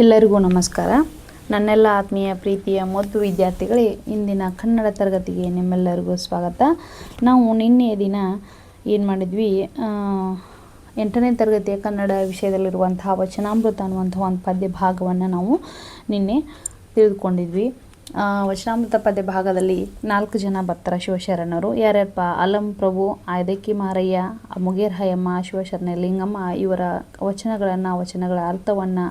ಎಲ್ಲರಿಗೂ ನಮಸ್ಕಾರ. ನನ್ನೆಲ್ಲ ಆತ್ಮೀಯ ಪ್ರೀತಿಯ ಮೊದಲು ವಿದ್ಯಾರ್ಥಿಗಳೇ, ಇಂದಿನ ಕನ್ನಡ ತರಗತಿಗೆ ನಿಮ್ಮೆಲ್ಲರಿಗೂ ಸ್ವಾಗತ. ನಾವು ನಿನ್ನೆಯ ದಿನ ಏನು ಮಾಡಿದ್ವಿ ಎಂಟನೇ ತರಗತಿಯ ಕನ್ನಡ ವಿಷಯದಲ್ಲಿರುವಂತಹ ವಚನಾಮೃತ ಅನ್ನುವಂಥ ಒಂದು ಪದ್ಯ ಭಾಗವನ್ನು ನಾವು ನಿನ್ನೆ ತಿಳಿದುಕೊಂಡಿದ್ವಿ. ವಚನಾಮೃತ ಪದ್ಯ ಭಾಗದಲ್ಲಿ ನಾಲ್ಕು ಜನ ಬರ್ತಾರೆ ಶಿವಶರಣರು. ಯಾರ್ಯಾರಪ್ಪ? ಅಲಂ, ಪ್ರಭು, ಆಯ್ದಕ್ಕಿ ಮಾರಯ್ಯ ಮುಗೇರ್ ಹಯಮ್ಮ ಶಿವಶರಣ ಲಿಂಗಮ್ಮ ಇವರ ವಚನಗಳನ್ನು, ವಚನಗಳ ಅರ್ಥವನ್ನು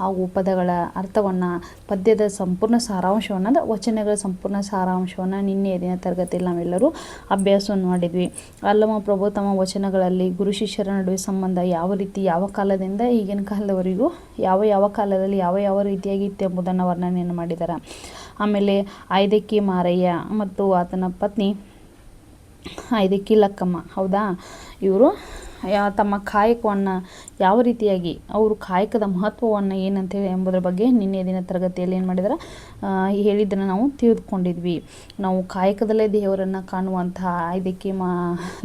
ಹಾಗೂ ಪದಗಳ ಅರ್ಥವನ್ನು, ಪದ್ಯದ ಸಂಪೂರ್ಣ ಸಾರಾಂಶವನ್ನು ವಚನಗಳ ಸಂಪೂರ್ಣ ಸಾರಾಂಶವನ್ನು ನಿನ್ನೆಯ ದಿನ ತರಗತಿಯಲ್ಲಿ ನಾವೆಲ್ಲರೂ ಅಭ್ಯಾಸವನ್ನು ಮಾಡಿದ್ವಿ. ಅಲ್ಲಮ ಪ್ರಭು, ತಮ್ಮ ವಚನಗಳಲ್ಲಿ ಗುರು ಶಿಷ್ಯರ ನಡುವೆ ಸಂಬಂಧ ಯಾವ ರೀತಿ, ಯಾವ ಕಾಲದಿಂದ, ಈಗಿನ ಕಾಲದವರೆಗೂ, ಯಾವ ಯಾವ ಕಾಲದಲ್ಲಿ, ಯಾವ ಯಾವ ರೀತಿಯಾಗಿ ಇತ್ತು ಎಂಬುದನ್ನು ವರ್ಣನೆಯನ್ನು ಮಾಡಿದ್ದಾರೆ ಆಮೇಲೆ ಐದಕ್ಕಿ ಮಾರಯ್ಯ ಮತ್ತು ಆತನ ಪತ್ನಿ ಐದಕ್ಕಿ ಲಕ್ಕಮ್ಮ. ಹೌದಾ? ಇವರು ತಮ್ಮ ಕಾಯಕವನ್ನು ಯಾವ ರೀತಿಯಾಗಿ ಅವರು ಕಾಯಕದ ಮಹತ್ವವನ್ನು ಏನಂತೇಳಿ ಎಂಬುದರ ಬಗ್ಗೆ ನಿನ್ನೆ ದಿನ ತರಗತಿಯಲ್ಲಿ ಏನು ಮಾಡಿದ್ರೆ? ಹೇಳಿದ್ದನ್ನು ನಾವು ತಿಳಿದುಕೊಂಡಿದ್ವಿ. ನಾವು ಕಾಯಕದಲ್ಲೇ ದೇವರನ್ನು ಕಾಣುವಂತಹ ಐದಕ್ಕೆ ಮಾ,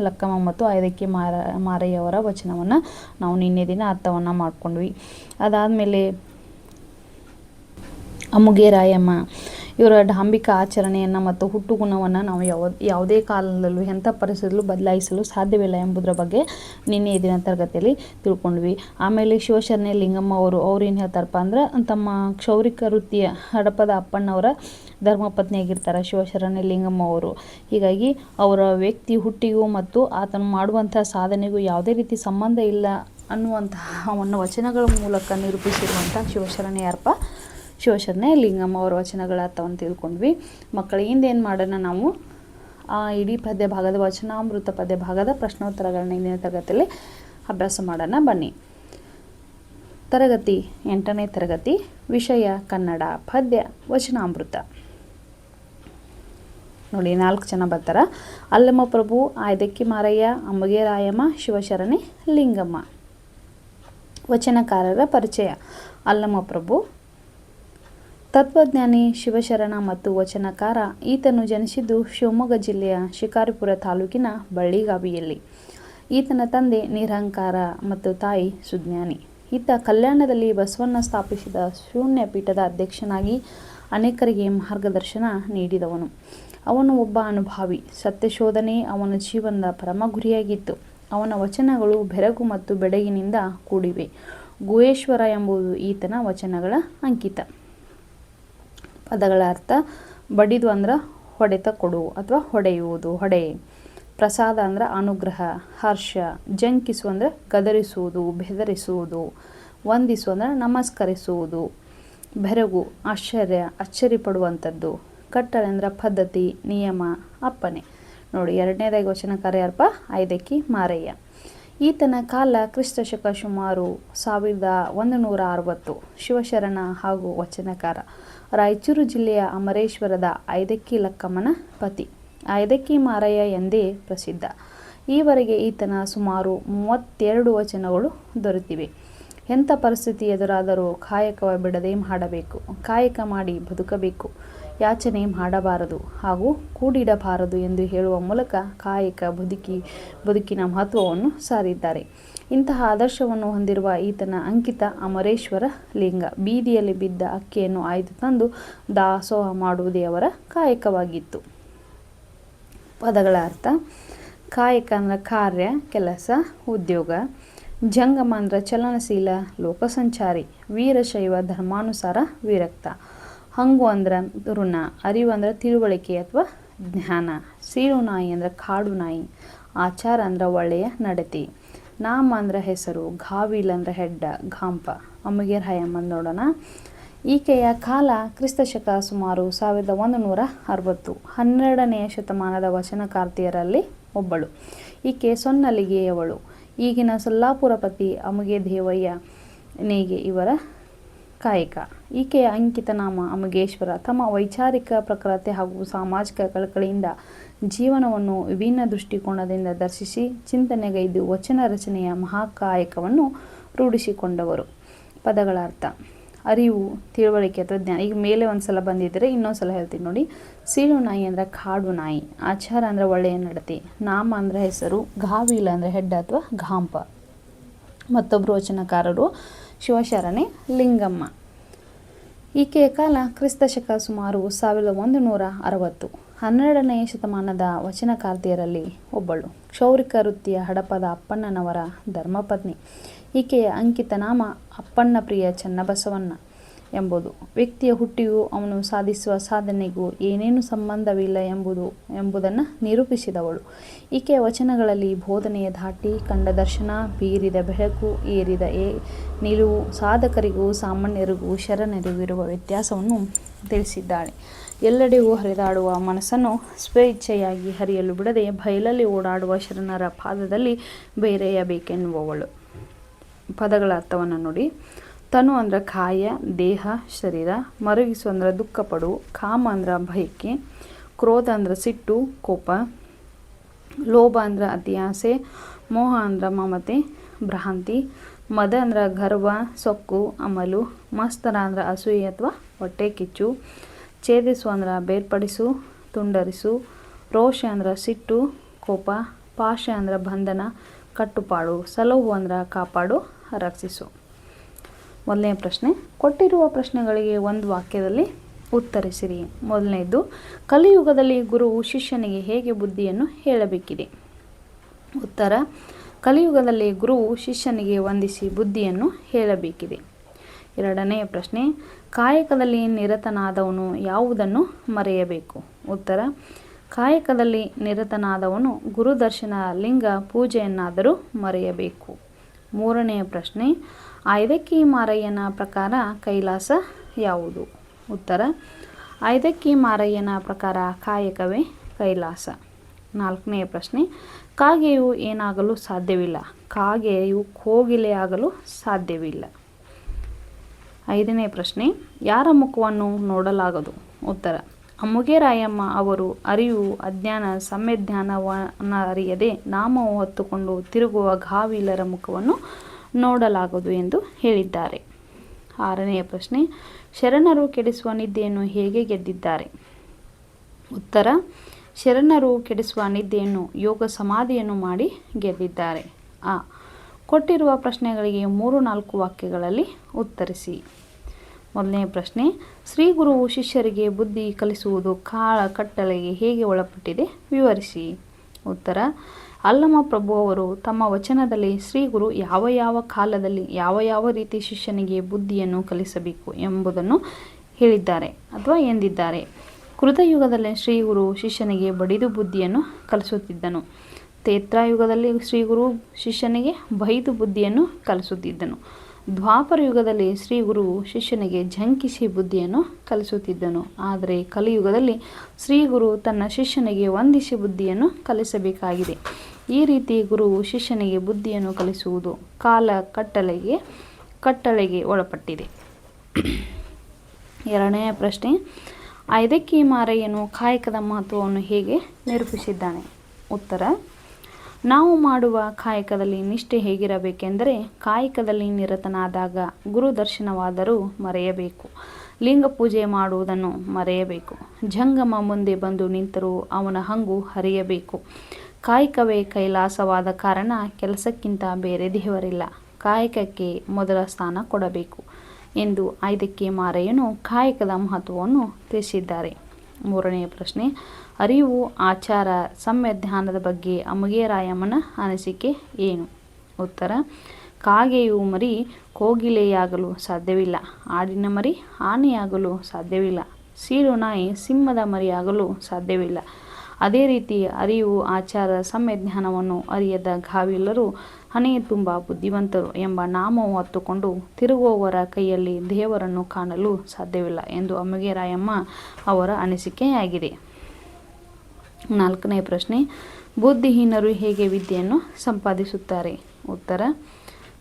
ಲಕ್ಕಮ್ಮ ಮತ್ತು ಐದಕ್ಕೆ ಮಾರ, ಮಾರಯ್ಯವರ ವಚನವನ್ನು ನಾವು ನಿನ್ನೆ ದಿನ ಅರ್ಥವನ್ನು ಮಾಡ್ಕೊಂಡ್ವಿ. ಅದಾದಮೇಲೆ ಮೇಲೆ ಇವರ ಡಾಂಬಿಕ ಆಚರಣೆಯನ್ನು ಮತ್ತು ಹುಟ್ಟುಗುಣವನ್ನು ನಾವು ಯಾವ, ಯಾವುದೇ ಕಾಲದಲ್ಲೂ ಎಂಥ ಪರಿಸ್ಥಿತಿಯಲ್ಲೂ ಬದಲಾಯಿಸಲು ಸಾಧ್ಯವಿಲ್ಲ ಎಂಬುದರ ಬಗ್ಗೆ ನಿನ್ನೆ ದಿನ ತರಗತಿಯಲ್ಲಿ ತಿಳ್ಕೊಂಡ್ವಿ. ಆಮೇಲೆ ಶಿವಶರಣೆ ಲಿಂಗಮ್ಮ ಅವರು, ಅವ್ರು ಏನು ಹೇಳ್ತಾರಪ್ಪ ಅಂದ್ರೆ ತಮ್ಮ ಕ್ಷೌರಿಕ ವೃತ್ತಿಯ ಹಡಪದ ಅಪ್ಪಣ್ಣವರ ಧರ್ಮಪತ್ನಿಯಾಗಿರ್ತಾರೆ ಶಿವಶರಣೆ ಲಿಂಗಮ್ಮ ಅವರು. ಹೀಗಾಗಿ ಅವರ ವ್ಯಕ್ತಿ ಹುಟ್ಟಿಗೂ ಮತ್ತು ಆತನು ಮಾಡುವಂಥ ಸಾಧನೆಗೂ ಯಾವುದೇ ರೀತಿ ಸಂಬಂಧ ಇಲ್ಲ ಅನ್ನುವಂತಹ ಒಂದು ವಚನಗಳ ಮೂಲಕ ನಿರೂಪಿಸಿರುವಂಥ ಶಿವಶರಣ್ಯ ಶಿವಶರಣೆ, ಲಿಂಗಮ್ಮ ಅವರ ವಚನಗಳ ಅರ್ಥವನ್ನು ತಿಳ್ಕೊಂಡ್ವಿ. ಮಕ್ಕಳಿಂದ ಏನು ಮಾಡೋಣ ನಾವು? ಆ ಇಡೀ ಪದ್ಯ ಭಾಗದ ವಚನಾಮೃತ ಪದ್ಯ ಭಾಗದ ಪ್ರಶ್ನೋತ್ತರಗಳನ್ನ ಇಂದಿನ ತರಗತಿಯಲ್ಲಿ ಅಭ್ಯಾಸ ಮಾಡೋಣ. ಬನ್ನಿ. ತರಗತಿ ಎಂಟನೇ ತರಗತಿ, ವಿಷಯ ಕನ್ನಡ, ಪದ್ಯ, ವಚನಾಮೃತ. ನೋಡಿ, ನಾಲ್ಕು ಜನ ಬರ್ತಾರ. ಅಲ್ಲಮ್ಮ ಪ್ರಭು, ಆಯ್ದಕ್ಕಿ ಮಾರಯ್ಯ ಅಂಬಗೆ ರಾಯಮ್ಮ, ಶಿವಶರಣೆ, ಲಿಂಗಮ್ಮ. ವಚನಕಾರರ ಪರಿಚಯ. ಅಲ್ಲಮ್ಮ ಪ್ರಭು ತತ್ವಜ್ಞಾನಿ ಶಿವಶರಣ ಮತ್ತು ವಚನಕಾರ ಈತನು ಜನಿಸಿದ್ದು ಶಿವಮೊಗ್ಗ ಜಿಲ್ಲೆಯ ಶಿಕಾರಿಪುರ ತಾಲೂಕಿನ ಬಳ್ಳಿಗಾವಿಯಲ್ಲಿ. ಈತನ ತಂದೆ ನಿರಹಂಕಾರ ಮತ್ತು ತಾಯಿ ಸುಜ್ಞಾನಿ. ಈತ ಕಲ್ಯಾಣದಲ್ಲಿ ಬಸವಣ್ಣ ಸ್ಥಾಪಿಸಿದ ಶೂನ್ಯ ಪೀಠದ ಅಧ್ಯಕ್ಷನಾಗಿ ಅನೇಕರಿಗೆ ಮಾರ್ಗದರ್ಶನ ನೀಡಿದವನು. ಅವನು ಒಬ್ಬ ಅನುಭಾವಿ. ಸತ್ಯಶೋಧನೆ ಅವನ ಜೀವನದ ಪರಮ ಗುರಿಯಾಗಿತ್ತು. ಅವನ ವಚನಗಳು ಬೆರಗು ಮತ್ತು ಬೆಡಗಿನಿಂದ ಕೂಡಿವೆ. ಗುಹೇಶ್ವರ ಎಂಬುದು ಈತನ ವಚನಗಳ ಅಂಕಿತ. ಪದಗಳ ಅರ್ಥ ಬಡಿದು ಅಂದ್ರೆ ಹೊಡೆತ ಕೊಡು ಅಥವಾ ಹೊಡೆಯುವುದು. ಹೊಡೆ. ಪ್ರಸಾದ ಅಂದ್ರೆ ಅನುಗ್ರಹ, ಹರ್ಷ. ಜಂಕಿಸು ಅಂದರೆ ಗದರಿಸುವುದು, ಬೆದರಿಸುವುದು. ವಂದಿಸು ಅಂದರೆ ನಮಸ್ಕರಿಸುವುದು. ಬೆರಗು, ಆಶ್ಚರ್ಯ ಅಚ್ಚರಿ ಪಡುವಂಥದ್ದು ಕಟ್ಟಳೆ ಅಂದ್ರೆ ಪದ್ಧತಿ, ನಿಯಮ ಅಪ್ಪನೆ ನೋಡಿ, ಎರಡನೇದಾಗಿ ವಚನಕಾರ ಅರ್ಪ ಐದಕ್ಕಿ ಮಾರಯ್ಯ. ಈತನ ಕಾಲ ಕ್ರಿಸ್ತಶಕ ಸುಮಾರು ಸಾವಿರದ ಒಂದು ನೂರ ಅರವತ್ತು. ಶಿವಶರಣ ಹಾಗೂ ವಚನಕಾರ. ರಾಯಚೂರು ಜಿಲ್ಲೆಯ ಅಮರೇಶ್ವರದ ಐದಕ್ಕಿ ಲಕ್ಕಮ್ಮನ ಪತಿ. ಐದಕ್ಕಿ ಮಾರಯ್ಯ ಎಂದೇ ಪ್ರಸಿದ್ಧ. ಈವರೆಗೆ ಈತನ ಸುಮಾರು ಮೂವತ್ತೆರಡು ವಚನಗಳು ದೊರೆತಿವೆ. ಎಂಥ ಪರಿಸ್ಥಿತಿ ಎದುರಾದರೂ ಕಾಯಕವ ಬಿಡದೆ ಮಾಡಬೇಕು. ಕಾಯಕ ಮಾಡಿ ಬದುಕಬೇಕು. ಯಾಚನೆ ಮಾಡಬಾರದು ಹಾಗೂ ಕೂಡಿಡಬಾರದು ಎಂದು ಹೇಳುವ ಮೂಲಕ ಕಾಯಕ ಬದುಕಿ, ಬದುಕಿನ ಮಹತ್ವವನ್ನು ಸಾರಿದ್ದಾರೆ. ಇಂತಹ ಆದರ್ಶವನ್ನು ಹೊಂದಿರುವ ಈತನ ಅಂಕಿತ ಅಮರೇಶ್ವರ ಲಿಂಗ. ಬೀದಿಯಲ್ಲಿ ಬಿದ್ದ ಅಕ್ಕಿಯನ್ನು ಆಯ್ದು ತಂದು ದಾಸೋಹ ಮಾಡುವುದೇ ಅವರ ಕಾಯಕವಾಗಿತ್ತು. ಪದಗಳ ಅರ್ಥ, ಕಾಯಕ ಅಂದರೆ ಕಾರ್ಯ, ಕೆಲಸ, ಉದ್ಯೋಗ, ಜಂಗಮ ಅಂದರೆ ಚಲನಶೀಲ, ಲೋಕಸಂಚಾರಿ ವೀರಶೈವ ಧರ್ಮಾನುಸಾರ, ವಿರಕ್ತ. ಹಂಗು ಅಂದ್ರೆ ಋಣ, ಅರಿವು ಅಂದ್ರೆ ತಿಳುವಳಿಕೆ ಅಥವಾ ಜ್ಞಾನ. ಸೀಳು ನಾಯಿ ಅಂದರೆ ಕಾಡು ನಾಯಿ. ಆಚಾರ ಅಂದ್ರೆ ಒಳ್ಳೆಯ ನಡತೆ. ನಾಮ ಅಂದ್ರೆ ಹೆಸರು ಘಾವಿಲ್ ಅಂದ್ರೆ ಹೆಡ್ಡ, ಘಾಂಪ. ಅಮ್ಮಗೇರ್ ಹಯಮ್ಮ ನೋಡೋಣ. ಈಕೆಯ ಕಾಲ ಕ್ರಿಸ್ತಶಕ ಸುಮಾರು ಸಾವಿರದ ಒಂದು ನೂರ ಅರವತ್ತು. ಹನ್ನೆರಡನೆಯ ಶತಮಾನದ ವಚನಕಾರ್ತಿಯರಲ್ಲಿ ಒಬ್ಬಳು. ಈಕೆ ಸೊನ್ನಲಿಗೆಯವಳು. ಈಗಿನ ಸೊಲ್ಲಾಪುರಪತಿ ಅಮುಗೆ ದೇವಯ್ಯ ನೇಗೆ ಇವರ ಕಾಯಕ ಈಕೆಯ ಅಂಕಿತ ನಾಮ ಅಮುಗೇಶ್ವರ. ತಮ್ಮ ವೈಚಾರಿಕ ಪ್ರಕೃತಿ ಹಾಗೂ ಸಾಮಾಜಿಕ ಕಳಕಳಿಯಿಂದ ಜೀವನವನ್ನು ವಿಭಿನ್ನ ದೃಷ್ಟಿಕೋನದಿಂದ ದರ್ಶಿಸಿ ಚಿಂತನೆಗೈದು ವಚನ ರಚನೆಯ ಮಹಾಕಾಯಕವನ್ನು ರೂಢಿಸಿಕೊಂಡವರು. ಪದಗಳ ಅರ್ಥ, ಅರಿವು, ತಿಳುವಳಿಕೆ ಅಥವಾ ಜ್ಞಾನ ಈಗ ಮೇಲೆ ಒಂದು ಸಲ ಬಂದಿದ್ದರೆ ಇನ್ನೊಂದು ಸಲ ಹೇಳ್ತೀನಿ ನೋಡಿ. ಸೀಳು ನಾಯಿ ಅಂದರೆ ಕಾಡು ನಾಯಿ, ಆಚಾರ ಅಂದರೆ ಒಳ್ಳೆಯ ನಡತೆ, ನಾಮ ಅಂದರೆ ಹೆಸರು ಗಾವಿಲ ಅಂದರೆ ಹೆಡ್ಡ ಅಥವಾ ಘಾಂಪ. ಮತ್ತೊಬ್ಬರು ವಚನಕಾರರು ಶಿವಶರಣೆ ಲಿಂಗಮ್ಮ. ಈಕೆಯ ಕಾಲ ಕ್ರಿಸ್ತಶಕ ಸುಮಾರು ಸಾವಿರದ ಒಂದು ನೂರ ಅರವತ್ತು. ಹನ್ನೆರಡನೆಯ ಶತಮಾನದ ವಚನಕಾರ್ತಿಯರಲ್ಲಿ ಒಬ್ಬಳು. ಕ್ಷೌರಿಕ ವೃತ್ತಿಯ ಹಡಪದ ಅಪ್ಪಣ್ಣನವರ ಧರ್ಮಪತ್ನಿ. ಈಕೆಯ ಅಂಕಿತ ನಾಮ ಅಪ್ಪಣ್ಣ ಪ್ರಿಯ ಚನ್ನಬಸವಣ್ಣ. ಎಂಬುದು. ವ್ಯಕ್ತಿಯ ಹುಟ್ಟಿಗೂ ಅವನು ಸಾಧಿಸುವ ಸಾಧನೆಗೂ ಏನೇನು ಸಂಬಂಧವಿಲ್ಲ ಎಂಬುದು, ಎಂಬುದನ್ನು ನಿರೂಪಿಸಿದವಳು. ಈಕೆಯ ವಚನಗಳಲ್ಲಿ ಬೋಧನೆಯ ಧಾಟಿ, ಕಂಡ ದರ್ಶನ, ಬೀರಿದ ಬೆಳಕು, ಏರಿದ ಏ ನಿಲುವು, ಸಾಧಕರಿಗೂ ಸಾಮಾನ್ಯರಿಗೂ ಶರಣರಿಗೂ ಇರುವ ವ್ಯತ್ಯಾಸವನ್ನು ತಿಳಿಸಿದ್ದಾಳೆ. ಎಲ್ಲೆಡೆಗೂ ಹರಿದಾಡುವ ಮನಸ್ಸನ್ನು ಸ್ವೇಚ್ಛೆಯಾಗಿ ಹರಿಯಲು ಬಿಡದೆ ಬಯಲಲ್ಲಿ ಓಡಾಡುವ ಶರಣರ ಪಾದದಲ್ಲಿ ಬೇರೆಯಬೇಕೆನ್ನುವವಳು. ಪದಗಳ ಅರ್ಥವನ್ನು ನೋಡಿ. ತನು ಅಂದ್ರೆ ಕಾಯ, ದೇಹ, ಶರೀರ, ಮರುಗಿಸು ಅಂದ್ರೆ ದುಃಖ ಪಡು, ಕಾಮ ಅಂದ್ರೆ ಬಯಕೆ, ಕ್ರೋಧ ಅಂದ್ರೆ ಸಿಟ್ಟು, ಕೋಪ, ಲೋಭ ಅಂದ್ರೆ ಅತಿಯಾಸೆ, ಮೋಹ ಅಂದ್ರೆ ಮಮತೆ, ಭ್ರಾಂತಿ, ಮದ ಅಂದ್ರೆ ಗರ್ವ, ಸೊಕ್ಕು, ಅಮಲು, ಮಸ್ತರ ಅಂದ್ರೆ ಅಸೂಯೆ ಅಥವಾ ಹೊಟ್ಟೆ ಕಿಚ್ಚು, ಛೇದಿಸು ಅಂದ್ರೆ ಬೇರ್ಪಡಿಸು, ತುಂಡರಿಸು, ರೋಷ ಅಂದ್ರೆ ಸಿಟ್ಟು, ಕೋಪ, ಪಾಶ ಅಂದ್ರೆ ಬಂಧನ, ಕಟ್ಟುಪಾಡು ಸಲಹು ಅಂದ್ರೆ ಕಾಪಾಡು, ರಕ್ಷಿಸು. ಮೊದಲನೇ ಪ್ರಶ್ನೆ, ಕೊಟ್ಟಿರುವ ಪ್ರಶ್ನೆಗಳಿಗೆ ಒಂದು ವಾಕ್ಯದಲ್ಲಿ ಉತ್ತರಿಸಿರಿ. ಮೊದಲನೇದು, ಕಲಿಯುಗದಲ್ಲಿ ಗುರುವು ಶಿಷ್ಯನಿಗೆ ಹೇಗೆ ಬುದ್ಧಿಯನ್ನು ಹೇಳಬೇಕಿದೆ? ಉತ್ತರ, ಕಲಿಯುಗದಲ್ಲಿ ಗುರುವು ಶಿಷ್ಯನಿಗೆ ವಂದಿಸಿ ಬುದ್ಧಿಯನ್ನು ಹೇಳಬೇಕಿದೆ. ಎರಡನೆಯ ಪ್ರಶ್ನೆ, ಕಾಯಕದಲ್ಲಿ ನಿರತನಾದವನು ಯಾವುದನ್ನು ಮರೆಯಬೇಕು? ಉತ್ತರ, ಕಾಯಕದಲ್ಲಿ ನಿರತನಾದವನು ಗುರುದರ್ಶನ ಲಿಂಗ ಪೂಜೆಯನ್ನಾದರೂ ಮರೆಯಬೇಕು. ಮೂರನೆಯ ಪ್ರಶ್ನೆ ಐದಕ್ಕಿ ಮಾರಯ್ಯನ ಪ್ರಕಾರ ಕೈಲಾಸ ಯಾವುದು? ಉತ್ತರ ಐದಕ್ಕಿ ಮಾರಯ್ಯನ ಪ್ರಕಾರ ಕಾಯಕವೇ ಕೈಲಾಸ. ನಾಲ್ಕನೆಯ ಪ್ರಶ್ನೆ, ಕಾಗೆಯು ಏನಾಗಲು ಸಾಧ್ಯವಿಲ್ಲ. ಕಾಗೆಯು ಕೋಗಿಲೆಯಾಗಲು ಸಾಧ್ಯವಿಲ್ಲ. ಐದನೇ ಪ್ರಶ್ನೆ, ಯಾರ ಮುಖವನ್ನು ನೋಡಲಾಗದು? ಉತ್ತರ ಅಮ್ಮುಗೆರಾಯಮ್ಮ ಅವರು ಅರಿವು ಅಜ್ಞಾನ ಸಮ್ಯಜ್ಞಾನವನ್ನು ಅರಿಯದೆ ನಾಮವು ಹೊತ್ತುಕೊಂಡು ತಿರುಗುವ ಗಾವಿಲರ ಮುಖವನ್ನು ನೋಡಲಾಗದು ಎಂದು ಹೇಳಿದ್ದಾರೆ. ಆರನೆಯ ಪ್ರಶ್ನೆ, ಶರಣರು ಕೆಡಿಸುವ ನಿದ್ದೆಯನ್ನು ಹೇಗೆ ಗೆದ್ದಿದ್ದಾರೆ? ಉತ್ತರ, ಶರಣರು ಕೆಡಿಸುವ ನಿದ್ದೆಯನ್ನು ಯೋಗ ಸಮಾಧಿಯನ್ನು ಮಾಡಿ ಗೆದ್ದಿದ್ದಾರೆ. ಆ, ಕೊಟ್ಟಿರುವ ಪ್ರಶ್ನೆಗಳಿಗೆ ಮೂರು ನಾಲ್ಕು ವಾಕ್ಯಗಳಲ್ಲಿ ಉತ್ತರಿಸಿ. ಮೊದಲನೇ ಪ್ರಶ್ನೆ, ಶ್ರೀ ಗುರುವು ಶಿಷ್ಯರಿಗೆ ಬುದ್ಧಿ ಕಲಿಸುವುದು ಕಾಳ ಕಟ್ಟಲೆಗೆ ಹೇಗೆ ಒಳಪಟ್ಟಿದೆ? ವಿವರಿಸಿ. ಉತ್ತರ ಅಲ್ಲಮ ಪ್ರಭು ಅವರು ತಮ್ಮ ವಚನದಲ್ಲಿ, ಶ್ರೀ ಗುರು, ಯಾವ ಯಾವ ಕಾಲದಲ್ಲಿ ಯಾವ ಯಾವ ರೀತಿ ಶಿಷ್ಯನಿಗೆ ಬುದ್ಧಿಯನ್ನು ಕಲಿಸಬೇಕು ಎಂಬುದನ್ನು ಹೇಳಿದ್ದಾರೆ ಅಥವಾ ಎಂದಿದ್ದಾರೆ. ಕೃತಯುಗದಲ್ಲಿ ಶ್ರೀ ಗುರು ಶಿಷ್ಯನಿಗೆ ಬಡಿದು ಬುದ್ಧಿಯನ್ನು ಕಲಿಸುತ್ತಿದ್ದನು. ತೇತ್ರಾಯುಗದಲ್ಲಿ ಶ್ರೀ ಗುರು ಶಿಷ್ಯನಿಗೆ ಬೈದು ಬುದ್ಧಿಯನ್ನು ಕಲಿಸುತ್ತಿದ್ದನು. ದ್ವಾಪರ ಯುಗದಲ್ಲಿ ಶ್ರೀ ಗುರು ಶಿಷ್ಯನಿಗೆ ಝಂಕಿಸಿ ಬುದ್ಧಿಯನ್ನು ಕಲಿಸುತ್ತಿದ್ದನು. ಆದರೆ ಕಲಿಯುಗದಲ್ಲಿ ಶ್ರೀ ಗುರು ತನ್ನ ಶಿಷ್ಯನಿಗೆ ವಂದಿಸಿ ಬುದ್ಧಿಯನ್ನು ಕಲಿಸಬೇಕಾಗಿದೆ. ಈ ರೀತಿ ಗುರು ಶಿಷ್ಯನಿಗೆ ಬುದ್ಧಿಯನ್ನು ಕಲಿಸುವುದು ಕಾಲ ಕಟ್ಟಳೆಗೆ ಕಟ್ಟಳೆಗೆ ಒಳಪಟ್ಟಿದೆ. ಎರಡನೆಯ ಪ್ರಶ್ನೆ, ಐದಕ್ಕಿ ಮಾರಯ್ಯನು ಕಾಯಕದ ಮಹತ್ವವನ್ನು ಹೇಗೆ ನಿರೂಪಿಸಿದ್ದಾನೆ? ಉತ್ತರ, ನಾವು ಮಾಡುವ ಕಾಯಕದಲ್ಲಿ ನಿಷ್ಠೆ ಹೇಗಿರಬೇಕೆಂದರೆ ಕಾಯಕದಲ್ಲಿ ನಿರತನಾದಾಗ ಗುರು ದರ್ಶನವಾದರೂ ಮರೆಯಬೇಕು. ಲಿಂಗ ಪೂಜೆ ಮಾಡುವುದನ್ನು ಮರೆಯಬೇಕು. ಜಂಗಮ ಮುಂದೆ ಬಂದು ನಿಂತರೂ ಅವನ ಹಂಗು ಹರಿಯಬೇಕು. ಕಾಯಕವೇ ಕೈಲಾಸವಾದ ಕಾರಣ ಕೆಲಸಕ್ಕಿಂತ ಬೇರೆ ದೇವರಿಲ್ಲ ಕಾಯಕಕ್ಕೆ ಮೊದಲ ಸ್ಥಾನ ಕೊಡಬೇಕು ಎಂದು ಐದಕ್ಕೆ ಮಾರಯ್ಯನು ಕಾಯಕದ ಮಹತ್ವವನ್ನು ತಿಳಿಸಿದ್ದಾರೆ. ಮೂರನೆಯ ಪ್ರಶ್ನೆ, ಅರಿವು ಆಚಾರ ಸಂವಿಧಾನದ ಬಗ್ಗೆ ಅಮುಗೇರಾಯಮ್ಮನ ಅನಿಸಿಕೆ ಏನು? ಉತ್ತರ, ಕಾಗೆಯು ಮರಿ ಕೋಗಿಲೆಯಾಗಲು ಸಾಧ್ಯವಿಲ್ಲ, ಆಡಿನ ಮರಿ ಆನೆಯಾಗಲು ಸಾಧ್ಯವಿಲ್ಲ, ಸೀಳು ನಾಯಿ ಸಿಂಹದ ಮರಿಯಾಗಲು ಸಾಧ್ಯವಿಲ್ಲ ಅದೇ ರೀತಿ ಅರಿವು, ಆಚಾರ ಸಂವಿಧಾನವನ್ನು ಅರಿಯದ ಗಾವಿಲ್ಲರು ಹಣೆ ತುಂಬ ಬುದ್ಧಿವಂತರು ಎಂಬ ನಾಮವು ಹೊತ್ತುಕೊಂಡು ತಿರುಗುವವರ ಕೈಯಲ್ಲಿ ದೇವರನ್ನು ಕಾಣಲು ಸಾಧ್ಯವಿಲ್ಲ ಎಂದು ಅಮ್ಮಗೆರಾಯಮ್ಮ ಅವರ ಅನಿಸಿಕೆಯಾಗಿದೆ. ನಾಲ್ಕನೇ ಪ್ರಶ್ನೆ, ಬುದ್ಧಿಹೀನರು ಹೇಗೆ ವಿದ್ಯೆಯನ್ನು ಸಂಪಾದಿಸುತ್ತಾರೆ? ಉತ್ತರ,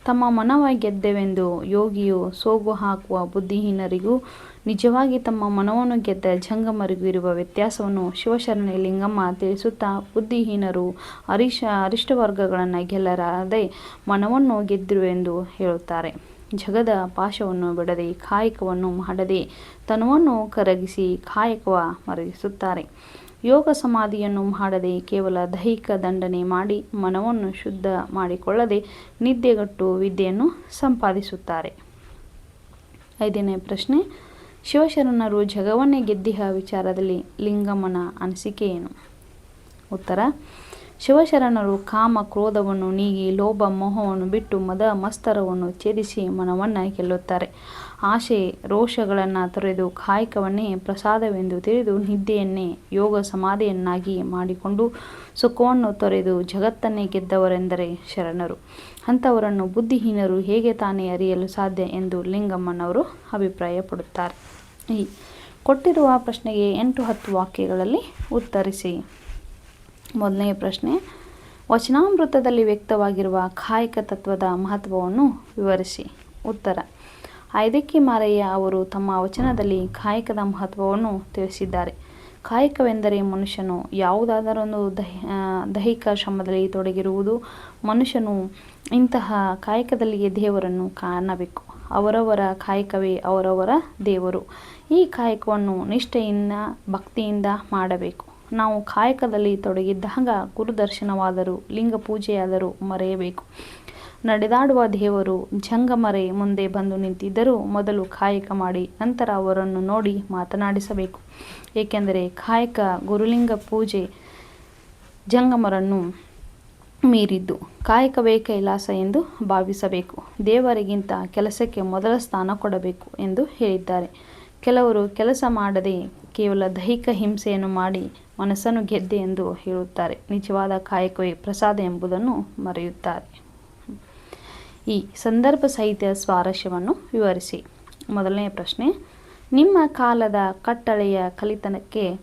ತಮ್ಮ ಮನವ ಗೆದ್ದೆವೆಂದು ಯೋಗಿಯು ಸೋಗು ಹಾಕುವ ಬುದ್ಧಿಹೀನರಿಗೂ ನಿಜವಾಗಿ ತಮ್ಮ ಮನವನ್ನು ಗೆದ್ದ ಜಂಗಮರಿಗೂ ಇರುವ ವ್ಯತ್ಯಾಸವನ್ನು ಶಿವಶರಣೆ ಲಿಂಗಮ್ಮ ತಿಳಿಸುತ್ತಾ ಬುದ್ಧಿಹೀನರು ಅರಿಷ ಅರಿಷ್ಟವರ್ಗಗಳನ್ನು ಗೆಲ್ಲರಾದೆ ಮನವನ್ನು ಎಂದು ಹೇಳುತ್ತಾರೆ. ಜಗದ ಪಾಶವನ್ನು ಬಿಡದೆ ಕಾಯಕವನ್ನು ಮಾಡದೆ ತನವನ್ನು ಕರಗಿಸಿ ಕಾಯಕವ ಮರಗಿಸುತ್ತಾರೆ ಯೋಗ ಸಮಾಧಿಯನ್ನು ಮಾಡದೆ ಕೇವಲ ದೈಹಿಕ ದಂಡನೆ ಮಾಡಿ ಮನವನ್ನು ಶುದ್ಧ ಮಾಡಿಕೊಳ್ಳದೆ ನಿದ್ದೆಗಟ್ಟು ವಿದ್ಯೆಯನ್ನು ಸಂಪಾದಿಸುತ್ತಾರೆ. ಐದನೇ ಪ್ರಶ್ನೆ ಶಿವಶರಣರು ಜಗವನ್ನೇ ಗೆದ್ದಿಹ ವಿಚಾರದಲ್ಲಿ ಲಿಂಗಮ್ಮನ ಅನಿಸಿಕೆ ಏನು? ಉತ್ತರ, ಶಿವಶರಣರು ಕಾಮ ಕ್ರೋಧವನ್ನು ನೀಗಿ ಲೋಭ ಮೋಹವನ್ನು ಬಿಟ್ಟು ಮದ ಮಸ್ತರವನ್ನು ಛೇದಿಸಿ ಮನವನ್ನು ಗೆಲ್ಲುತ್ತಾರೆ. ಆಶೆ ರೋಷಗಳನ್ನು ತೊರೆದು ಕಾಯಕವನ್ನೇ ಪ್ರಸಾದವೆಂದು ತಿಳಿದು ನಿದ್ದೆಯನ್ನೇ ಯೋಗ ಸಮಾಧಿಯನ್ನಾಗಿ ಮಾಡಿಕೊಂಡು ಸುಖವನ್ನು ತೊರೆದು ಜಗತ್ತನ್ನೇ ಗೆದ್ದವರೆಂದರೆ ಶರಣರು. ಅಂಥವರನ್ನು ಬುದ್ಧಿಹೀನರು ಹೇಗೆ ತಾನೇ ಅರಿಯಲು ಸಾಧ್ಯ ಎಂದು ಲಿಂಗಮ್ಮನವರು ಅಭಿಪ್ರಾಯಪಡುತ್ತಾರೆ. ಈ ಕೊಟ್ಟಿರುವ ಪ್ರಶ್ನೆಗೆ ಎಂಟು ಹತ್ತು ವಾಕ್ಯಗಳಲ್ಲಿ ಉತ್ತರಿಸಿ. ಮೊದಲನೆಯ ಪ್ರಶ್ನೆ, ವಚನಾಮೃತದಲ್ಲಿ ವ್ಯಕ್ತವಾಗಿರುವ ಕಾಯಕ ತತ್ವದ ಮಹತ್ವವನ್ನು ವಿವರಿಸಿ. ಉತ್ತರ, ಐದಕ್ಕಿ ಮಾರಯ್ಯ ಅವರು ತಮ್ಮ ವಚನದಲ್ಲಿ ಕಾಯಕದ ಮಹತ್ವವನ್ನು ತಿಳಿಸಿದ್ದಾರೆ. ಕಾಯಕವೆಂದರೆ ಮನುಷ್ಯನು ಯಾವುದಾದರೊಂದು ದೈಹಿಕ ಶ್ರಮದಲ್ಲಿ ತೊಡಗಿರುವುದು, ಮನುಷ್ಯನು ಇಂತಹ ಕಾಯಕದಲ್ಲಿಯೇ ದೇವರನ್ನು ಕಾಣಬೇಕು. ಅವರವರ ಕಾಯಕವೇ ಅವರವರ ದೇವರು. ಈ ಕಾಯಕವನ್ನು ನಿಷ್ಠೆಯಿಂದ, ಭಕ್ತಿಯಿಂದ ಮಾಡಬೇಕು. ನಾವು ಕಾಯಕದಲ್ಲಿ ತೊಡಗಿದ್ದಾಗ ಗುರುದರ್ಶನವಾದರೂ, ಲಿಂಗ ಪೂಜೆಯಾದರೂ ಮರೆಯಬೇಕು. ನಡೆದಾಡುವ ದೇವರು ಜಂಗಮರೆ ಮುಂದೆ ಬಂದು ನಿಂತಿದ್ದರೂ ಮೊದಲು ಕಾಯಕ ಮಾಡಿ, ನಂತರ ಅವರನ್ನು ನೋಡಿ ಮಾತನಾಡಿಸಬೇಕು. ಏಕೆಂದರೆ ಕಾಯಕ, ಗುರುಲಿಂಗ ಪೂಜೆ, ಜಂಗಮರನ್ನು ಮೀರಿದ್ದು. ಕಾಯಕವೇ ಕೈಲಾಸ ಎಂದು ಭಾವಿಸಬೇಕು. ದೇವರಿಗಿಂತ ಕೆಲಸಕ್ಕೆ ಮೊದಲ ಸ್ಥಾನ ಕೊಡಬೇಕು ಎಂದು ಹೇಳಿದ್ದಾರೆ. ಕೆಲವರು ಕೆಲಸ ಮಾಡದೆ ಕೇವಲ ದೈಹಿಕ ಹಿಂಸೆಯನ್ನು ಮಾಡಿ ಮನಸ್ಸನ್ನು ಗೆದ್ದೆ ಎಂದು ಹೇಳುತ್ತಾರೆ. ನಿಜವಾದ ಕಾಯಕವೇ ಪ್ರಸಾದ ಎಂಬುದನ್ನು ಮರೆಯುತ್ತಾರೆ. ಈ ಸಂದರ್ಭ ಸಹಿತ ಸ್ವಾರಸ್ಯವನ್ನು ವಿವರಿಸಿ. ಮೊದಲನೇ ಪ್ರಶ್ನೆ, ನಿಮ್ಮ ಕಾಲದ ಕಟ್ಟಳೆಯ ಕಲಿತನಕ್ಕೆ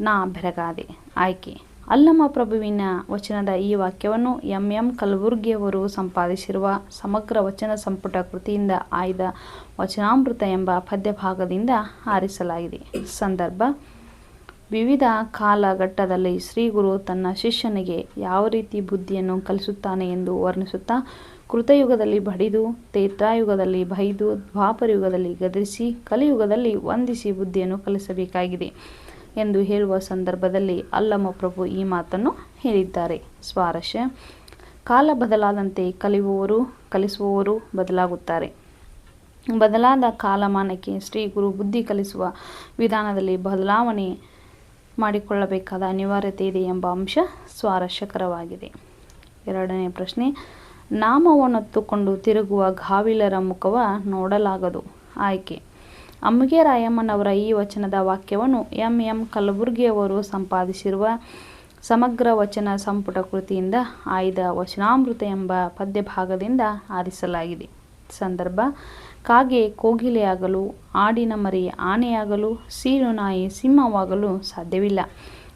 ನಾ ಬೆರಗಾದೆ. ಆಯ್ಕೆ ಅಲ್ಲಮ ಪ್ರಭುವಿನ ವಚನದ ಈ ವಾಕ್ಯವನ್ನು ಎಂ ಎಂ ಕಲಬುರ್ಗಿಯವರು ಸಂಪಾದಿಸಿರುವ ಸಮಗ್ರ ವಚನ ಸಂಪುಟ ಕೃತಿಯಿಂದ ಆಯ್ದ ವಚನಾಮೃತ ಎಂಬ ಪದ್ಯಭಾಗದಿಂದ ಆರಿಸಲಾಗಿದೆ. ಸಂದರ್ಭ, ವಿವಿಧ ಕಾಲಘಟ್ಟದಲ್ಲಿ ಶ್ರೀಗುರು ತನ್ನ ಶಿಷ್ಯನಿಗೆ ಯಾವ ರೀತಿ ಬುದ್ಧಿಯನ್ನು ಕಲಿಸುತ್ತಾನೆ ಎಂದು ವರ್ಣಿಸುತ್ತಾ ಕೃತಯುಗದಲ್ಲಿ ಬಡಿದು ತೇತ್ರಾಯುಗದಲ್ಲಿ ಬೈದು, ದ್ವಾಪರಯುಗದಲ್ಲಿ ಗದರಿಸಿ, ಕಲಿಯುಗದಲ್ಲಿ ವಂದಿಸಿ ಬುದ್ಧಿಯನ್ನು ಕಲಿಸಬೇಕಾಗಿದೆ. ಎಂದು ಹೇಳುವ ಸಂದರ್ಭದಲ್ಲಿ ಅಲ್ಲಮ ಪ್ರಭು ಈ ಮಾತನ್ನು ಹೇಳಿದ್ದಾರೆ. ಸ್ವಾರಸ್ಯ. ಕಾಲ ಬದಲಾದಂತೆ ಕಲಿಯುವವರು, ಕಲಿಸುವವರು ಬದಲಾಗುತ್ತಾರೆ. ಬದಲಾದ ಕಾಲಮಾನಕ್ಕೆ ಶ್ರೀ ಗುರು ಬುದ್ಧಿ ಕಲಿಸುವ ವಿಧಾನದಲ್ಲಿ ಬದಲಾವಣೆ ಮಾಡಿಕೊಳ್ಳಬೇಕಾದ ಅನಿವಾರ್ಯತೆ ಇದೆ ಎಂಬ ಅಂಶ ಸ್ವಾರಸ್ಯಕರವಾಗಿದೆ. ಎರಡನೇ ಪ್ರಶ್ನೆ. ನಾಮವನ್ನುತ್ತುಕೊಂಡು ತಿರುಗುವ ಗಾವಿಲರ ಮುಖವ ನೋಡಲಾಗದು. ಆಯ್ಕೆ. ಅಮ್ಮಿಗೆ ರಾಯಮ್ಮನವರ ಈ ವಚನದ ವಾಕ್ಯವನ್ನು ಎಂ ಎಂ ಕಲಬುರ್ಗಿಯವರು ಸಂಪಾದಿಸಿರುವ ಸಮಗ್ರ ವಚನ ಸಂಪುಟ ಕೃತಿಯಿಂದ ಆಯ್ದ ವಚನಾಮೃತ ಎಂಬ ಪದ್ಯಭಾಗದಿಂದ ಆರಿಸಲಾಗಿದೆ. ಸಂದರ್ಭ, ಕಾಗೆ ಕೋಗಿಲೆಯಾಗಲು, ಆಡಿನ ಮರಿ ಆನೆಯಾಗಲು ಸೀನು ನಾಯಿ ಸಿಂಹವಾಗಲು ಸಾಧ್ಯವಿಲ್ಲ.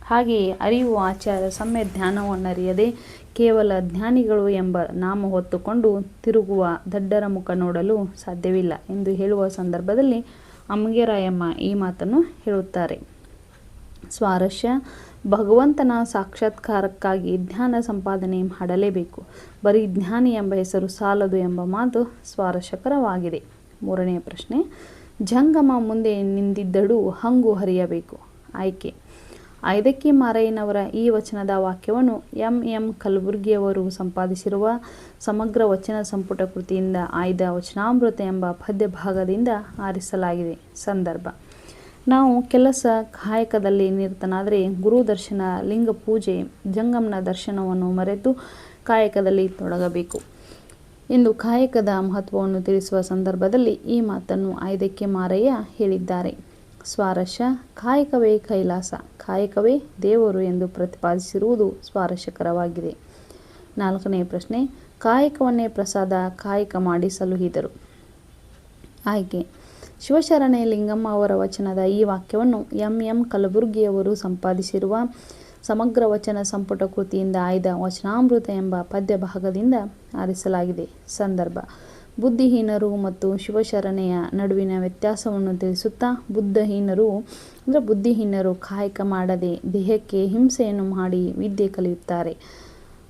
ಹಾಗೆಯೇ ಅರಿವು ಆಚಾರ ಸಮ್ಯ ಧ್ಯಾನವನ್ನರಿಯದೆ ಕೇವಲ ಜ್ಞಾನಿಗಳು ಎಂಬ ನಾಮ ಹೊತ್ತುಕೊಂಡು ತಿರುಗುವ ದಡ್ಡರ ಮುಖ ನೋಡಲು ಸಾಧ್ಯವಿಲ್ಲ ಎಂದು ಹೇಳುವ ಸಂದರ್ಭದಲ್ಲಿ ಅಮ್ಮಗೆರಾಯಮ್ಮ ಈ ಮಾತನ್ನು ಹೇಳುತ್ತಾರೆ. ಸ್ವಾರಸ್ಯ, ಭಗವಂತನ ಸಾಕ್ಷಾತ್ಕಾರಕ್ಕಾಗಿ ಜ್ಞಾನ ಸಂಪಾದನೆ ಮಾಡಲೇಬೇಕು. ಬರೀ ಜ್ಞಾನಿ ಎಂಬ ಹೆಸರು ಸಾಲದು ಎಂಬ ಮಾತು ಸ್ವಾರಸ್ಯಕರವಾಗಿದೆ. ಮೂರನೆಯ ಪ್ರಶ್ನೆ, ಜಂಗಮ ಮುಂದೆ ನಿಂದಿದ್ದಡು ಹಂಗು ಹರಿಯಬೇಕು. ಆಯ್ಕೆ ಐದಕ್ಕಿ ಮಾರಯ್ಯನವರ ಈ ವಚನದ ವಾಕ್ಯವನ್ನು ಎಂ. ಎಂ. ಕಲಬುರ್ಗಿಯವರು ಸಂಪಾದಿಸಿರುವ ಸಮಗ್ರ ವಚನ ಸಂಪುಟ ಕೃತಿಯಿಂದ ಆಯ್ದ ವಚನಾಮೃತ ಎಂಬ ಪದ್ಯ ಭಾಗದಿಂದ ಆರಿಸಲಾಗಿದೆ. ಸಂದರ್ಭ. ನಾವು ಕೆಲಸ ಕಾಯಕದಲ್ಲಿ ನಿರತನಾದರೆ ಗುರು ದರ್ಶನ, ಲಿಂಗ ಪೂಜೆ, ಜಂಗಮ್ನ ದರ್ಶನವನ್ನು ಮರೆತು ಕಾಯಕದಲ್ಲಿ ತೊಡಗಬೇಕು. ಎಂದು ಕಾಯಕದ ಮಹತ್ವವನ್ನು ತಿಳಿಸುವ ಸಂದರ್ಭದಲ್ಲಿ ಈ ಮಾತನ್ನು ಆಯ್ದಕ್ಕೆ ಮಾರಯ್ಯ ಹೇಳಿದ್ದಾರೆ. ಸ್ವಾರಸ್ಯ ಕಾಯಕವೇ ಕೈಲಾಸ, ಕಾಯಕವೇ ದೇವರು ಎಂದು ಪ್ರತಿಪಾದಿಸಿರುವುದು ಸ್ವಾರಸ್ಯಕರವಾಗಿದೆ ನಾಲ್ಕನೇ ಪ್ರಶ್ನೆ, ಕಾಯಕವನ್ನೇ ಪ್ರಸಾದ ಕಾಯಕ ಮಾಡಿ ಸಲುಹಿದರು. ಆಯ್ಕೆ, ಶಿವಶರಣೆ ಲಿಂಗಮ್ಮ ಅವರ ವಚನದ ಈ ವಾಕ್ಯವನ್ನು ಎಂ ಎಂ ಕಲಬುರ್ಗಿಯವರು ಸಂಪಾದಿಸಿರುವ ಸಮಗ್ರ ವಚನ ಸಂಪುಟ ಕೃತಿಯಿಂದ ಆಯ್ದ ವಚನಾಮೃತ ಎಂಬ ಪದ್ಯ ಭಾಗದಿಂದ ಆರಿಸಲಾಗಿದೆ. ಸಂದರ್ಭ ಬುದ್ಧಿಹೀನರು ಮತ್ತು ಶಿವಶರಣೆಯ ನಡುವಿನ ವ್ಯತ್ಯಾಸವನ್ನು ತಿಳಿಸುತ್ತಾ ಬುದ್ಧಹೀನರು ಅಂದರೆ ಬುದ್ಧಿಹೀನರು ಕಾಯಕ ಮಾಡದೆ ದೇಹಕ್ಕೆ ಹಿಂಸೆಯನ್ನು ಮಾಡಿ ವಿದ್ಯೆ ಕಲಿಯುತ್ತಾರೆ.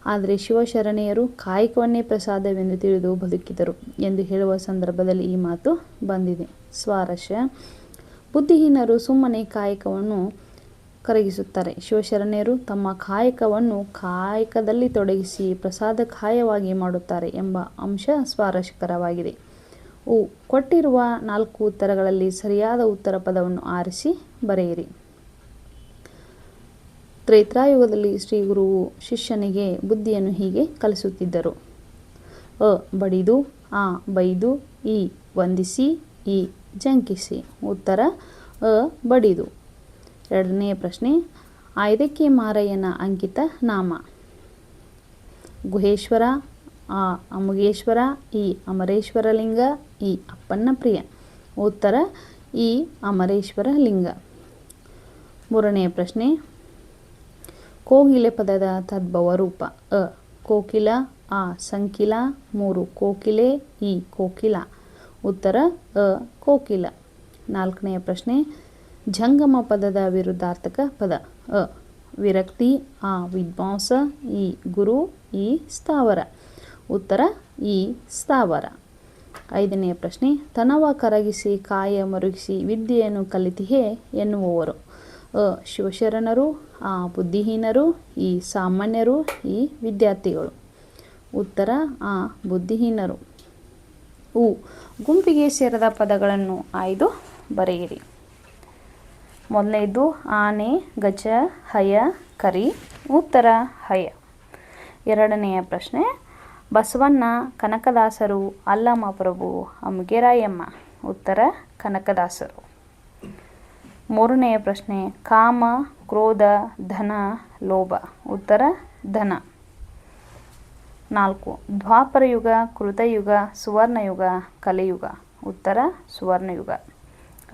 ಆದರೆ ಶಿವಶರಣೆಯರು ಕಾಯಕವನ್ನೇ ಪ್ರಸಾದವೆಂದು ತಿಳಿದು ಬದುಕಿದರು ಎಂದು ಹೇಳುವ ಸಂದರ್ಭದಲ್ಲಿ ಈ ಮಾತು ಬಂದಿದೆ. ಸ್ವಾರಸ್ಯ. ಬುದ್ಧಿಹೀನರು ಸುಮ್ಮನೆ ಕಾಯಕವನ್ನು ಕರಗಿಸುತ್ತಾರೆ. ಶಿವಶರಣೆಯರು ತಮ್ಮ ಕಾಯಕವನ್ನು ಕಾಯಕದಲ್ಲಿ ತೊಡಗಿಸಿ ಪ್ರಸಾದ ಕಾಯವಾಗಿ ಮಾಡುತ್ತಾರೆ ಎಂಬ ಅಂಶ ಸ್ವಾರಸ್ಯಕರವಾಗಿದೆ. ಉ ಕೊಟ್ಟಿರುವ ನಾಲ್ಕು ಉತ್ತರಗಳಲ್ಲಿ ಸರಿಯಾದ ಉತ್ತರ ಪದವನ್ನು ಆರಿಸಿ ಬರೆಯಿರಿ. ತ್ರೈತ್ರಾಯುಗದಲ್ಲಿ ಶ್ರೀ ಗುರುವು ಶಿಷ್ಯನಿಗೆ ಬುದ್ಧಿಯನ್ನು ಹೀಗೆ ಕಲಿಸುತ್ತಿದ್ದರು. ಅ, ಬಡಿದು, ಆ, ಬೈದು, ಈ, ವಂದಿಸಿ, ಈ, ಜಂಕಿಸಿ. ಉತ್ತರ, ಅ, ಬಡಿದು. ಎರಡನೆಯ ಪ್ರಶ್ನೆ, ಆಯ್ದಕ್ಕೆ ಮಾರಯ್ಯನ ಅಂಕಿತ ನಾಮ. ಗುಹೇಶ್ವರ, ಆ, ಅಮುಗೇಶ್ವರ, ಈ, ಅಮರೇಶ್ವರಲಿಂಗ, ಈ, ಅಪ್ಪಣ್ಣ ಪ್ರಿಯ. ಉತ್ತರ, ಈ ಅಮರೇಶ್ವರ ಲಿಂಗ ಮೂರನೆಯ ಪ್ರಶ್ನೆ ಕೋಗಿಲೆ ಪದದ ತದ್ಭವ ರೂಪ, ಅ, ಕೋಕಿಲ, ಆ, ಸಂಕಿಲ, ಮೂರು ಕೋಕಿಲೆ, ಈ, ಕೋಕಿಲ. ಉತ್ತರ, ಅ, ಕೋಕಿಲ. ನಾಲ್ಕನೆಯ ಪ್ರಶ್ನೆ ಜಂಗಮ ಪದದ ವಿರುದ್ಧಾರ್ಥಕ ಪದ. ಅ. ವಿರಕ್ತಿ, ಆ. ವಿದ್ವಾಂಸ, ಈ. ಗುರು, ಈ. ಸ್ಥಾವರ. ಉತ್ತರ, ಈ. ಸ್ಥಾವರ. ಐದನೆಯ ಪ್ರಶ್ನೆ. ತನವ ಕರಗಿಸಿ, ಕಾಯ ಮರುಗಿಸಿ, ವಿದ್ಯೆಯನ್ನು ಕಲಿತಿಹೇ ಎನ್ನುವವರು. ಅ. ಶಿವಶರಣರು, ಆ. ಬುದ್ಧಿಹೀನರು, ಈ. ಸಾಮಾನ್ಯರು, ಈ. ವಿದ್ಯಾರ್ಥಿಗಳು. ಉತ್ತರ, ಆ. ಬುದ್ಧಿಹೀನರು. ಉ. ಗುಂಪಿಗೆ ಸೇರದ ಪದಗಳನ್ನು ಆಯ್ದು ಬರೆಯಿರಿ. ಮೊದಲನೇದು ಆನೆ, ಗಜ, ಹಯ, ಕರಿ, ಉತ್ತರ, ಹಯ. ಎರಡನೆಯ ಪ್ರಶ್ನೆ, ಬಸವಣ್ಣ, ಕನಕದಾಸರು ಅಲ್ಲಮ್ಮ ಪ್ರಭು ಅಮುಗೆರಾಯಮ್ಮ. ಉತ್ತರ, ಕನಕದಾಸರು. ಮೂರನೆಯ ಪ್ರಶ್ನೆ, ಕಾಮ, ಕ್ರೋಧ, ಧನ, ಲೋಭ. ಉತ್ತರ, ಧನ. ನಾಲ್ಕು, ದ್ವಾಪರಯುಗ, ಕೃತಯುಗ, ಸುವರ್ಣಯುಗ, ಕಲಿಯುಗ. ಉತ್ತರ, ಸುವರ್ಣಯುಗ.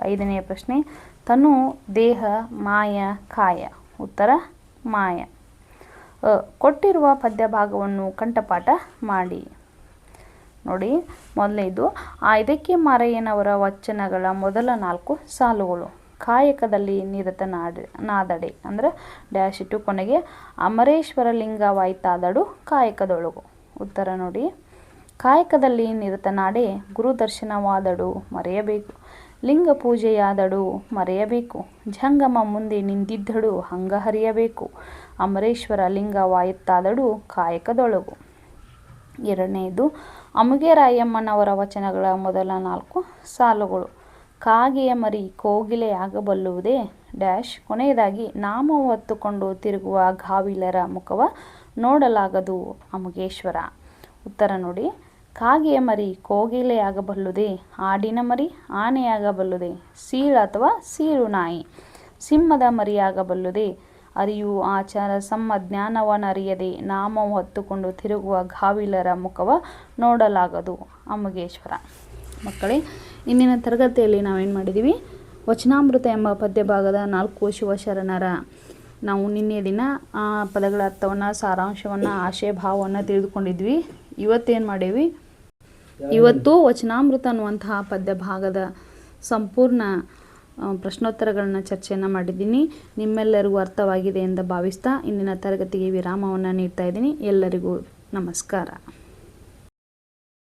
ಐದನೆಯ ಪ್ರಶ್ನೆ ತನು ದೇಹ, ಮಾಯ, ಕಾಯ. ಉತ್ತರ, ಮಾಯ. ಕೊಟ್ಟಿರುವ ಪದ್ಯ ಭಾಗವನ್ನು ಕಂಠಪಾಠ ಮಾಡಿ. ನೋಡಿ, ಮೊದಲನೇದು ಇದಕ್ಕೆ ಮಾರಯ್ಯನವರ ವಚನಗಳ ಮೊದಲ ನಾಲ್ಕು ಸಾಲುಗಳು. ಕಾಯಕದಲ್ಲಿ ನಿರತ ನಾಡ ನಾದಡೆ, ಅಂದರೆ ಡ್ಯಾಶ್ ಇಟ್ಟು ಕೊನೆಗೆ, ಅಮರೇಶ್ವರ ಲಿಂಗವಾಯ್ತಾದಡು ಕಾಯಕದೊಳಗು. ಉತ್ತರ ನೋಡಿ, ಕಾಯಕದಲ್ಲಿ ನಿರತ ನಾಡೆ ಗುರುದರ್ಶನವಾದಡು ಮರೆಯಬೇಕು. ಲಿಂಗ ಪೂಜೆಯಾದಡು ಮರೆಯಬೇಕು. ಜಂಗಮ ಮುಂದೆ ನಿಂತಿದ್ದಳು, ಹಂಗ ಹರಿಯಬೇಕು. ಅಮರೇಶ್ವರ ಲಿಂಗವಾಯುತ್ತಾದಡು ಕಾಯಕದೊಳಗು. ಎರಡನೆಯದು ಅಮುಗೆರಾಯಮ್ಮನವರ ವಚನಗಳ ಮೊದಲ ನಾಲ್ಕು ಸಾಲುಗಳು. ಕಾಗೆಯ ಮರಿ ಕೋಗಿಲೆಯಾಗಬಲ್ಲುವುದೇ ಡ್ಯಾಶ್. ಕೊನೆಯದಾಗಿ ನಾಮ ಹೊತ್ತುಕೊಂಡು ತಿರುಗುವ ಗಾವಿಲರ ಮುಖವ ನೋಡಲಾಗದು ಅಮುಗೇಶ್ವರ. ಉತ್ತರ ನೋಡಿ. ಕಾಗೆಯ ಮರಿ ಕೋಗಿಲೆಯಾಗಬಲ್ಲುದೆ, ಆಡಿನ ಮರಿ ಆನೆಯಾಗಬಲ್ಲುದೇ, ಸೀಳ ಅಥವಾ ಸೀಳು ನಾಯಿ ಸಿಂಹದ ಮರಿಯಾಗಬಲ್ಲುದೆ ಅರಿವು ಆಚಾರ, ಸಮ್ಮ ಜ್ಞಾನವನ್ನರಿಯದೆ ನಾಮ ಹೊತ್ತುಕೊಂಡು ತಿರುಗುವ ಗಾವಿಲರ ಮುಖವ ನೋಡಲಾಗದು. ಅಮುಗೇಶ್ವರ. ಮಕ್ಕಳೇ, ಇಂದಿನ ತರಗತಿಯಲ್ಲಿ ನಾವೇನು ಮಾಡಿದ್ದೀವಿ ವಚನಾಮೃತ ಎಂಬ ಪದ್ಯ ಭಾಗದ ನಾಲ್ಕು ಶಿವಶರಣರ ನಾವು ನಿನ್ನೆ ದಿನ ಆ ಪದಗಳ ಅರ್ಥವನ್ನು, ಸಾರಾಂಶವನ್ನು ಆಶಯ ಭಾವವನ್ನು ತಿಳಿದುಕೊಂಡಿದ್ವಿ. ಇವತ್ತೇನು ಮಾಡೀವಿ ಇವತ್ತು ವಚನಾಮೃತ ಅನ್ನುವಂತಹ ಪದ್ಯ ಭಾಗದ ಸಂಪೂರ್ಣ ಪ್ರಶ್ನೋತ್ತರಗಳನ್ನ ಚರ್ಚೆಯನ್ನು ಮಾಡಿದ್ದೀನಿ. ನಿಮ್ಮೆಲ್ಲರಿಗೂ ಅರ್ಥವಾಗಿದೆ ಎಂದು ಭಾವಿಸ್ತಾ ಇಂದಿನ ತರಗತಿಗೆ ವಿರಾಮವನ್ನು ನೀಡ್ತಾ ಇದ್ದೀನಿ. ಎಲ್ಲರಿಗೂ ನಮಸ್ಕಾರ.